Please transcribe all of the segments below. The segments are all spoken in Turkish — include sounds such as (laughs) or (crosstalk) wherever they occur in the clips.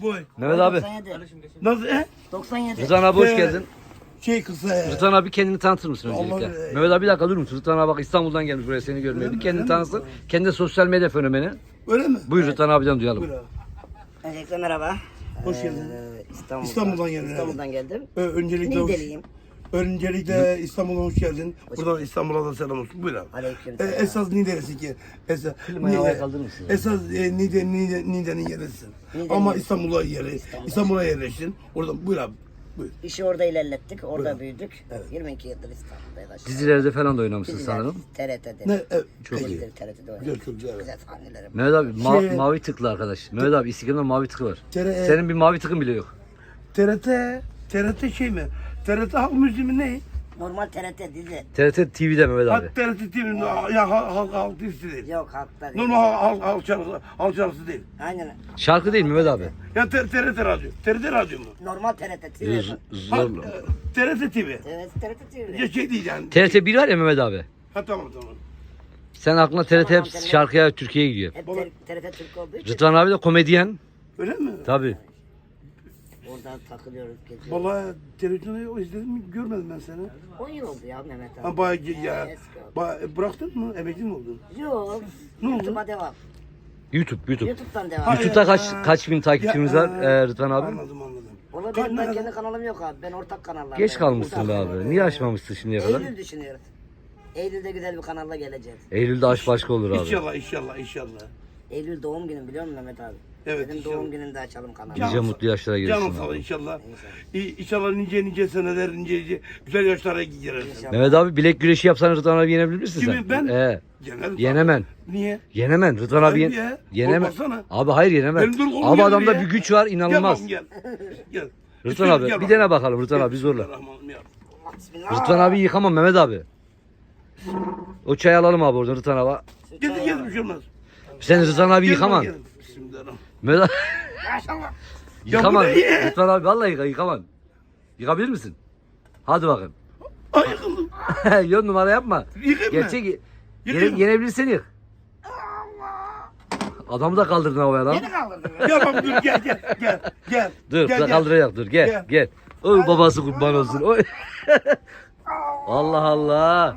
Boy. Mehmet abi. 97. Nasıl he? 97. Rıdvan abi hoş Ee, geldin. Şey kısa ya. Rıdvan abi kendini tanıtır mısın Allah öncelikle? be. Mehmet abi bir dakika durur musun? Rıdvan abi bak İstanbul'dan gelmiş buraya seni görmeye. Bir kendini tanıtsın. Kendi de sosyal medya fenomeni. Öyle mi? Buyur Rıdvan abiden duyalım. Buyur abi. Öncelikle merhaba. Hoş geldin. Ee, İstanbul'dan, İstanbul'dan geldin, İstanbul'dan geldim. Ö- öncelikle hoş, Nideliyim. Öncelikle İstanbul'a hoş geldin. Buradan İstanbul'a da selam olsun. Buyur abi. Aleyküm E, esas Nide'lisin ki. Esas, Klimayı havaya kaldırır mısın? Esas e, Nide, Nide, Nide'nin yerisin. Nide'nin Ama. İstanbul'a yeri. İstanbul'a yerleştin. Oradan buyur abi. Buyur. İşi orada ilerlettik. Orada büyüdük. 22 yıldır İstanbul'da yaşadık. Dizilerde falan da oynamışsın Diziler, sanırım. TRT'de. Ne? Evet, Çok iyi. TRT'de oynadık. Güzel, çok güzel. evet. Güzel sahnelerim. Mehmet abi ma- Şey- mavi tıklı arkadaş. Mehmet abi Instagram'da mavi tıkı var. TRT Senin bir mavi tıkın bile yok. TRT, TRT şey mi? TRT halk müziği mi ne? Normal TRT dizi. TRT TV'de Mehmet Ha, abi. TRT TV, ya halk halk halk dizisi değil. Yok halkta değil. Normal halk halk halk şarkısı, halk şarkısı değil. Aynen. Şarkı değil Mehmet abi. Ya T- TRT radyo. TRT radyo mu? Normal TRT TV. Z- Ha, Zorlu. e, TRT TV. Evet TRT TV. Ya şey değil yani. TRT 1 var ya Mehmet abi. Ha tamam tamam. Sen aklına TRT hep şarkıya Türkiye'ye gidiyor. Hep TRT, TRT Türk olduğu için Rıdvan abi de komedyen. Öyle mi? Tabi. Oradan takılıyoruz, geziyoruz. Vallahi televizyonda o izledim mi görmedim ben seni. 10 yıl oldu ya Mehmet abi. Ha bayağı ge- ya. Eski oldu. Bayağı, bıraktın mı? Emekli mi oldun? Yok. Ne oldu? YouTube'a devam. YouTube, YouTube. YouTube'dan devam. Hayır. YouTube'da kaç kaç bin takipçimiz Ya, var e, Rıdvan abi? Anladım anladım. Valla benim ben kendi kanalım yok abi. Ben ortak kanallarda. Geç kalmışsın be abi. Niye açmamışsın şimdiye kadar? Eylül düşünüyoruz. Eylül'de güzel bir kanalla geleceğiz. Eylül'de aşk başka olur abi. İnşallah inşallah inşallah. Eylül doğum günüm biliyor musun Mehmet abi? Evet, inşallah. doğum gününde açalım kanalı. Nice mutlu yaşlara Canım sağ ol abi. inşallah. İ- İnşallah nice nice seneler nice nice güzel yaşlara girersin. İnşallah. Mehmet abi bilek güreşi yapsan Rıdvan abi yenebilir misin Kimi, sen? ben? Ee, Yenerim. yenemen. Niye? Yenemen. Rıdvan abi yen ya, yenemen. korkmasana. Abi hayır yenemen. Benim dur kolum Abi adamda ya. bir güç var Gel inanılmaz. bakalım, gel. Gel. Rıdvan abi Gel bir dene bakalım Rıdvan abi zorla. Ya. Bismillah. Rıdvan abi yıkamam Mehmet abi. O çayı alalım abi oradan Rıdvan abi. Gel gel bir şey olmaz. Sen Rıdvan abi Gel, yıkaman. gel. Bismillahirrahmanirrahim. Abi Maşallah. Ya yıkaman. bu ne ya? Rıdvan abi vallahi yıka, yıkaman. Yıkabilir misin? Hadi bakın. Ay yıkıldım. (laughs) Yok numara yapma. Yıkayım? Gerçek yene, Yıkayım mı? yenebilirsen yık. Adamı da kaldırdın havaya lan. Beni kaldırdın ya. Gel bak dur gel gel gel gel. (laughs) Dur gel, gel, kaldıracak dur gel Gel. gel. Oy babası kurban olsun. Oy. (laughs) Allah Allah.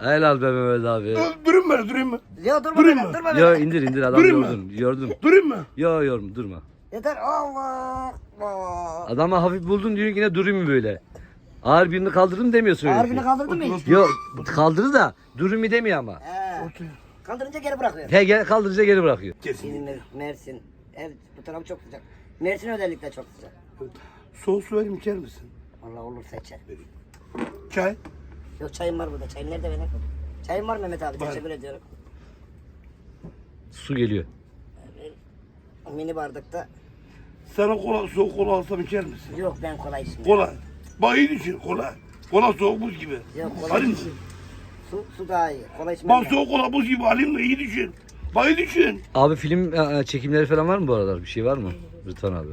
Helal be Mehmet abi. Dur, durayım mı? Durayım mı? Ya durma Durayım mı? durma. Yo indir indir adam Durayım mı? yordun. Yordum. Durayım mı? Yo yorum durma. Yeter Allah. Allah. Adamı hafif buldun diyor yine durayım mı böyle? Ağır birini kaldırdım demiyorsun öyle Ağır bir birini şey. kaldırdın mı hiç? Yok kaldırır da durayım mı demiyor ama. He. Kaldırınca geri bırakıyor. He gel kaldırınca geri bırakıyor. Kesin. İzmir, Mersin. Evet bu taraf çok sıcak. Mersin özellikle çok sıcak. Soğuk su vereyim içer misin? Allah olursa içer. Çay. Yok çayım var burada. Çayım nerede benim? Çayım var Mehmet abi. Teşekkür ediyorum. Su geliyor. Mini bardakta. Sana kola, soğuk kola alsam içer misin? Yok ben kolay içmiyorum. Kola. Bak iyi düşün kola. Kola soğuk buz gibi. Yok kola Alayım mı? Su, su daha iyi. Kolay içmem Bak ben. soğuk kola buz gibi alayım mı? İyi düşün. Bak iyi düşün. Abi film e, çekimleri falan var mı bu aralar? Bir şey var mı? Rıdvan abi.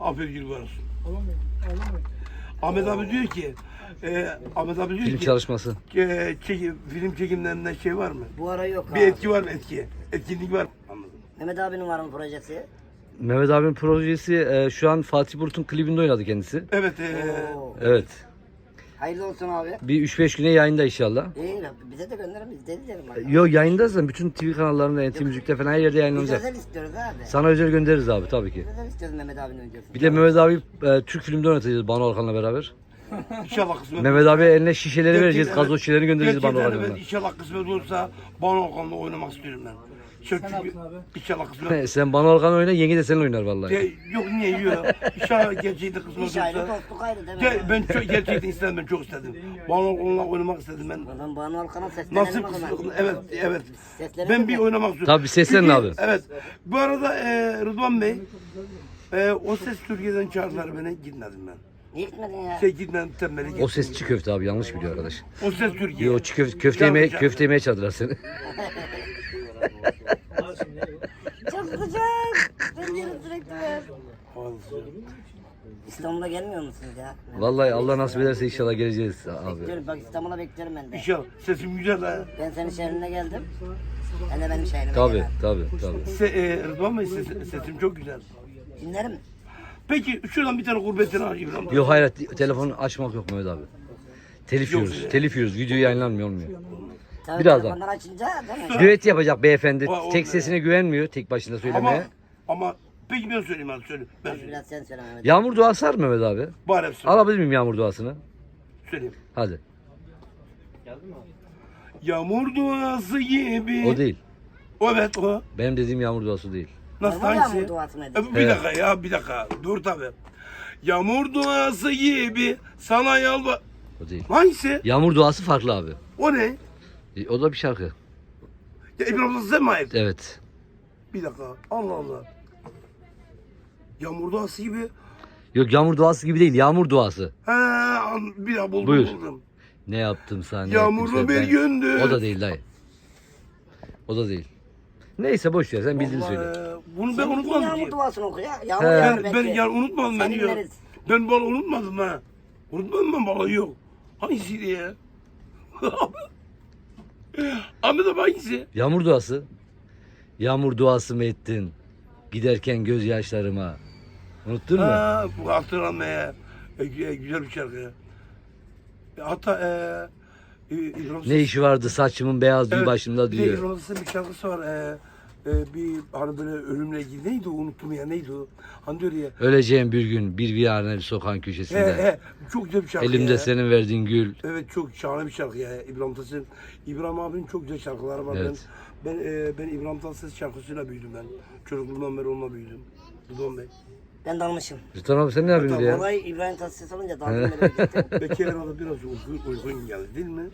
Aferin gibi varız. Ahmet abi diyor ki, e, Ahmet abi diyor Film ki, çalışması. e, çekim, film çekimlerinde şey var mı? Bu ara yok Bir abi. etki var mı etki? Etkinlik var mı? Anladım. Mehmet abinin var mı projesi? Mehmet abinin projesi e, şu an Fatih Bulut'un klibinde oynadı kendisi. Evet, e, Oo. Evet. Hayırlı olsun abi. Bir 3-5 güne yayında inşallah. İyi bize de gönderin biz de izleyelim abi. Yo yayında zaten bütün TV kanallarında, NT Müzik'te falan her yerde Biz yayınlanacak. özel istiyoruz abi. Sana özel göndeririz abi tabii ki. Biz özel istiyoruz Mehmet abinin videosunu. Bir de Mehmet abi e, Türk filmde oynatacağız Banu Alkan'la beraber. İnşallah kısmet. Mehmet abi eline şişeleri vereceğiz, evet. gazoz şişelerini göndereceğiz Banu Gerçekten evet. İnşallah kısmet olursa Banu Okan'la oynamak istiyorum ben. Çünkü inşallah kısmet. (laughs) Sen Banu Alkan oyna, yenge de seninle oynar vallahi. De, yok niye yiyor? İnşallah gerçekten kısmet İş ayrı olursa. dostluk ayrı değil mi? De, ben çok gerçekten istedim ben çok istedim. Banu Okan'la oynamak istedim ben. Ben Banu Alkan'a seslenelim Nasip kısmet evet evet. Seslenelim Ben bir oynamak istiyorum. Tabii, seslenin abi. Evet. Bu arada e, Rıdvan Bey e, o ses Türkiye'den çağırdılar beni gitmedim ben. Niye gitmedin ya? Şey gitmedim tembeli O ses çiğ köfte abi yanlış biliyor arkadaş. O ses Türkiye. Yo çiğ köfte, köfte yemeye, köfte yemeye çağırdılar seni. (laughs) Çok sıcak. Ben yerim sürekli ver. İstanbul'a gelmiyor musunuz ya? Vallahi Allah nasip ederse inşallah geleceğiz abi. Bekliyorum bak İstanbul'a bekliyorum ben de. İnşallah sesim güzel ha. Ben senin şehrine geldim. Hele benim şehrime Tabii gel abi. tabii tabii. Se, e, Rıdvan Bey ses- sesim çok güzel. Dinlerim. Peki şuradan bir tane gurbetini aç İbrahim. Yok hayır telefonu açmak yok Mehmet abi. Telif Yok. yiyoruz. Telif yiyoruz. Video yayınlanmıyor olmuyor. Tabii Birazdan. telefonları açınca değil mi? Düet yapacak beyefendi. O- o- Tek sesine güvenmiyor tek başına Ama söylemeye. ama peki ben söyleyeyim hadi söyle. Ben söyleyeyim. Biraz sen söyle Mehmet. Yağmur duası var mı Mehmet abi? Bari hep söyle. Alabilir miyim yağmur duasını? Söyleyeyim. Hadi. Yağmur duası gibi. O değil. Evet o. Benim dediğim yağmur duası değil. Nasıl Normal hangisi? yağmur duası mı E? Bir Evet. dakika ya bir dakika. Dur tabi. Yağmur duası gibi sana yalvar... O değil. Hangisi? Yağmur duası farklı abi. O ne? E, O da bir şarkı. Ya İbrahim Tatlıses mi ait? Evet. Bir dakika. Allah Allah. Yağmur duası gibi. Yok yağmur duası gibi değil. Yağmur duası. He, an- bir daha buldum Buyur. buldum. Ne yaptım sana? ne Yağmurlu bir gündü. O da değil dayı. O da değil. Neyse boş ver sen bildiğini Vallahi, söyle. Bunu ben unutmadım yağmur ki. duasını oku ya. Yağmur He. yağar Ben, ben yani unutmadım ben Sen ya. dinleriz. Ben balı unutmadım ha. Unutmadım ben balı yok. Hangisiydi ya? (laughs) Ahmet abi hangisi? Yağmur duası. Yağmur duası mı ettin? Giderken gözyaşlarıma. Unuttun mu? Ha, bu hatırlanma ya. E, gü- güzel bir şarkı. ya. E, Hatta e, e, İbrahim Ne işi vardı saçımın beyazlığı Evet, başımda bir diyor. İbrahim Tatlıses'in bir şarkısı var. E, e, bir hani böyle ölümle ilgili neydi unuttum ya neydi o? Hani diyor ya. Öleceğim bir gün bir viyane bir sokağın He köşesinde. he çok güzel bir şarkı Elimde ya. senin verdiğin gül. Evet çok şahane bir şarkı ya İbrahim Tatlıses. İbrahim abinin çok güzel şarkıları var. Evet. Ben ben, e, ben İbrahim Tatlıses şarkısıyla büyüdüm ben. Çocukluğumdan beri onunla büyüdüm. Rıdvan Bey. Ben dalmışım. Rıdvan abi sen ne yapıyorsun Tamam, ya? Olay İbrahim Tatlıses olunca daldım böyle gittim. (laughs) Belki herhalde biraz uyku, uykun geldi değil mi?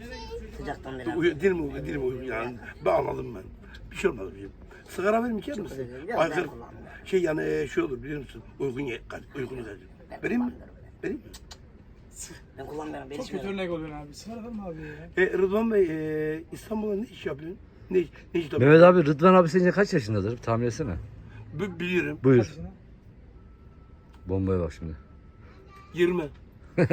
Sıcaktan beri. Uy, değil mi? Değil mi yani? Ben anladım ben. Bir şey olmaz bizim. Sigara verir mi içer misin? ben Aykırı- kullanmıyorum. Şey yani e, şey olur biliyor musun? Uykun gel, uykun gelir. Vereyim mi? Vereyim mi? Ben kullanmıyorum. Ben Çok kötü içmiyorum. örnek oluyorsun abi. Sıra mı abi ya? E, Rıdvan Bey e, İstanbul'da ne iş yapıyorsun? Ne, iş- ne iş yapıyorsun? Mehmet abi Rıdvan abi sence kaç yaşındadır? Tahmin etsene. B- biliyorum. Buyur. Bombaya bak şimdi. 20. (laughs)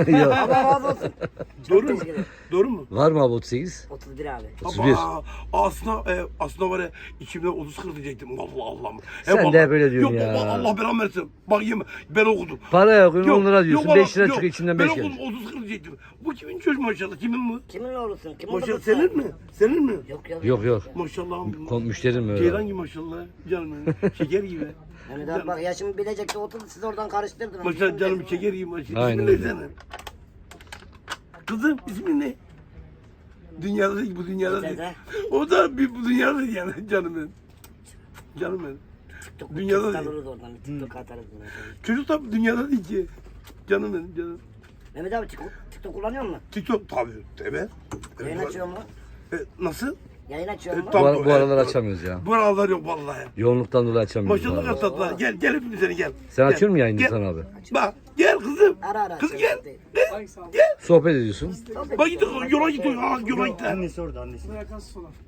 Ya, Allah razı olsun. (laughs) Doğru mu? teşekkür ederim. Doğru mu? var mı abi 38? 31 abi. 31. Ama aslında e, aslında var ya içimden 30 kır diyecektim. Allah Allah. Sen de böyle diyorsun yok, ya. Allah, Allah belamı versin. Bak yeme ben okudum. Para yok 10 lira diyorsun. yok, 5 lira yok. çıkıyor içinden Ben 5 okudum gelir. 30 kır diyecektim. Bu kimin çocuğu maşallah? Kimin bu? Kimin oğlusun? Kimin Maşallah babası? senin mi? Senin mi? Yok yok. Yok yok. Maşallah. Kon- mi öyle? Ceylan gibi maşallah. Canım benim. Şeker gibi. Mehmet abi bak yaşımı bilecekti oturdu siz oradan karıştırdınız. Maşallah canım şeker gibi maşallah. Aynen İsmin ne öyle. senin? Kızım ismin ne? Dünyada değil bu dünyada değil. Dede. (laughs) O da bir bu dünyada değil yani canım benim. Canım benim. TikTok, Dünyada TikTok değil. alırız oradan. Bir TikTok atarız. buna. Çocuk da dünyada değil ki. Canım benim canım. Mehmet abi TikTok, TikTok kullanıyor musun? TikTok tabii. Evet. Yayın Evet. açıyor mu? E, nasıl? Yayın açıyor E, mu? Bu, tam- ara- bu aralar Evet, açamıyoruz ya. Bu aralar yok vallahi. Yoğunluktan dolayı açamıyoruz. bu Maşallah aralar. tatlılar. Gel gel hepimiz seni gel. Sen Gel, açıyor musun yayını gel. sen abi? Bak gel kızım. Ara ara. Kız gel. değil. Gel. Gel. Sohbet ediyorsun. Bak git yola gidiyor. Ha, yola gitti. Annesi orada annesi.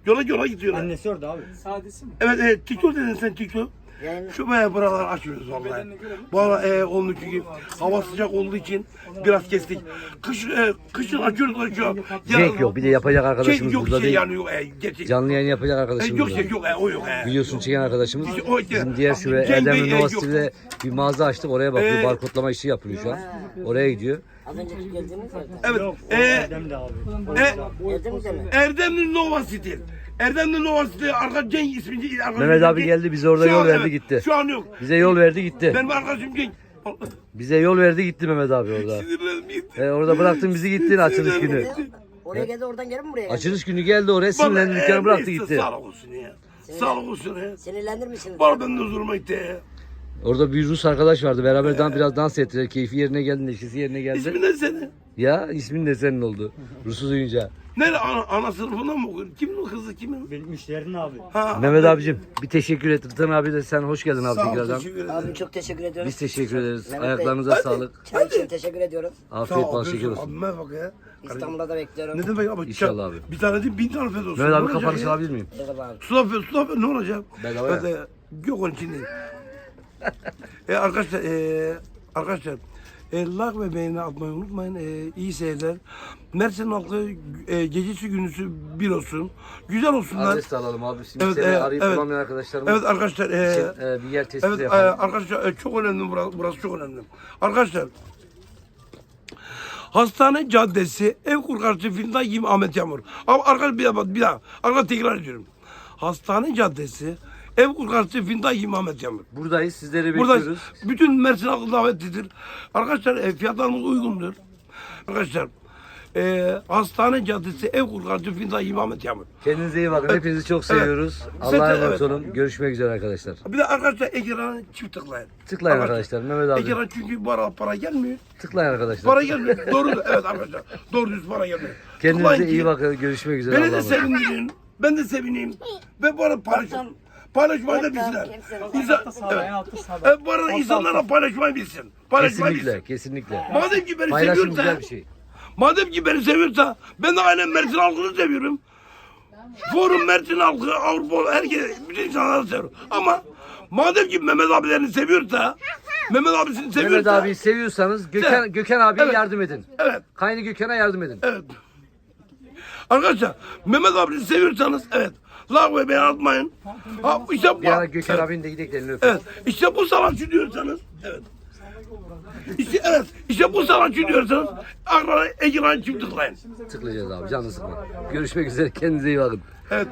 Yola yola gidiyorlar. Annesi orada abi. Sadesi mi? Evet evet TikTok dedin sen TikTok. Yayın Şu bayağı buralar açmıyoruz vallahi. Ara e, onun çünkü hava sıcak olduğu için biraz kestik. Kış e, kışın açıyoruz an. Cenk yok. Bir de yapacak Şey arkadaşımız yok burada şey değil. yani yok e, gerçek. Canlı yayın yapacak E, arkadaşımız yok burada. şey yok e, o yok e. Videosunu çeken arkadaşımız. İşte o- Bizim diğer şube Erdemli e, Nova yok. City'de bir mağaza açtık. Oraya bakıyor. Ee, Barkodlama işi yapılıyor şu an. Oraya gidiyor. Az. Evet. Yok E, Erdem'de abi. e, mi? Erdemli Nova City. Erdemli Nova City arka Cenk isminci. arkadaşım Mehmet abi geldi, bize orada Şu yol an verdi, evet, gitti. Şu an yok. Bize yol verdi gitti. Benim arkadaşım Cenk. Bize yol verdi gitti Mehmet abi orada. Sinirlerim gitti. E, orada bıraktın bizi gittin açılış günü. Oraya geldi oradan geri mi buraya? Açılış günü geldi oraya sinirlendi dükkanı bıraktı gitti. Sağlık olsun ya. Sağlık olsun ya. Sinirlendirmişsiniz. Var benim de huzuruma gitti ya. Orada bir Rus arkadaş vardı. Beraber dan biraz dans ettiler. Keyfi yerine geldi, neşesi yerine geldi. İsmin ne senin? Ya ismin de senin oldu. Rus'u duyunca. Nere ana, ana sınıfından mı okuyorsun? Kimin o kızı kimin? Benim müşterin abi. Ha, Mehmet abicim bir teşekkür et. Rıdvan abi de sen hoş geldin abi Sağ ol, tekrardan. teşekkür ederim. Abim çok teşekkür ediyoruz. Biz teşekkür ederiz. Mehmet Bey, Ayaklarınıza hadi. sağlık. Çay için teşekkür ediyoruz. Afiyet bal ol, şeker olsun. Abime bak ya. İstanbul'da da bekliyorum. Ne demek abi? İnşallah abi. Bir tane değil bin tane fed olsun. Mehmet Ne abi olacak kafanı ya? çalabilir miyim? Merhaba abi. Su da su da ne olacak? Bedava ya. Yok onun için değil. E, arkadaşlar, e, arkadaşlar E, like ve beğeni atmayı unutmayın. E, iyi seyirler. Mersin halkı e, gecesi gündüzü bir olsun. Güzel olsunlar. Adres de alalım abi. Şimdi Evet, evet, arayıp evet. bulamayan arkadaşlarımız Evet arkadaşlar. E, için e, bir yer tespiti Evet e, yapalım. arkadaşlar e, çok önemli burası, burası çok önemli. Arkadaşlar Hastane Caddesi Ev Kurkarşı filmden 20 Ahmet Yağmur. Ama arkadaşlar bir daha bir daha. Arkadaşlar tekrar ediyorum. Hastane Caddesi Ev Kurkarşı filmden 20 Ahmet Yağmur. Buradayız. Sizleri bekliyoruz. bütün Mersin halkı davetlidir. Arkadaşlar e, fiyatlarımız uygundur. Arkadaşlar e, Hastane Caddesi Ev Kurkarşı filmden 20 Ahmet Yağmur. Kendinize iyi bakın. Hepinizi çok Evet. seviyoruz. Zaten Allah'a emanet evet. olun. Görüşmek üzere arkadaşlar. Bir de arkadaşlar ekranı çift tıklayın. Tıklayın arkadaşlar. Mehmet abi. Ekran çünkü bu ara para gelmiyor. Tıklayın arkadaşlar. Para gelmiyor. Doğru. Evet arkadaşlar. Doğru düz para gelmiyor. Kendinize Tıklayın iyi ki bakın. Görüşmek üzere. Beni Allah'a de emanet. sevindirin. Ben de sevineyim. Ve bu arada paylaşın. Paylaşmayı da bilsinler. İnsan, evet. Evet, bu arada insanlara paylaşmayı bilsin. Paylaşmayı Kesinlikle. bilsin. Kesinlikle. Madem ki beni Paylaşım seviyorsa, güzel bir şey. madem ki beni seviyorsa, ben de aynen Mersin halkını seviyorum. Forum Mersin halkı, Avrupa, herkes, bütün insanları seviyorum. Ama madem ki Mehmet abilerini seviyorsa, Mehmet abisini Mehmet seviyorsa, abiyi seviyorsanız Gökhan, Gökhan abiye Evet. yardım edin. evet, Kaynı Gökhan'a yardım edin. Evet. Arkadaşlar Mehmet abini seviyorsanız evet. Like ve beğen atmayın. Ha, işte bu. Bir ara Gökhan evet. abinin de gidelim elini öpün. evet. İşte bu sanatçı diyorsanız evet. İşte evet. İşte bu sanatçı diyorsanız akrana ekran çift tıklayın. Tıklayacağız abi. Canlı sıkma. Görüşmek üzere. Kendinize iyi bakın. Evet.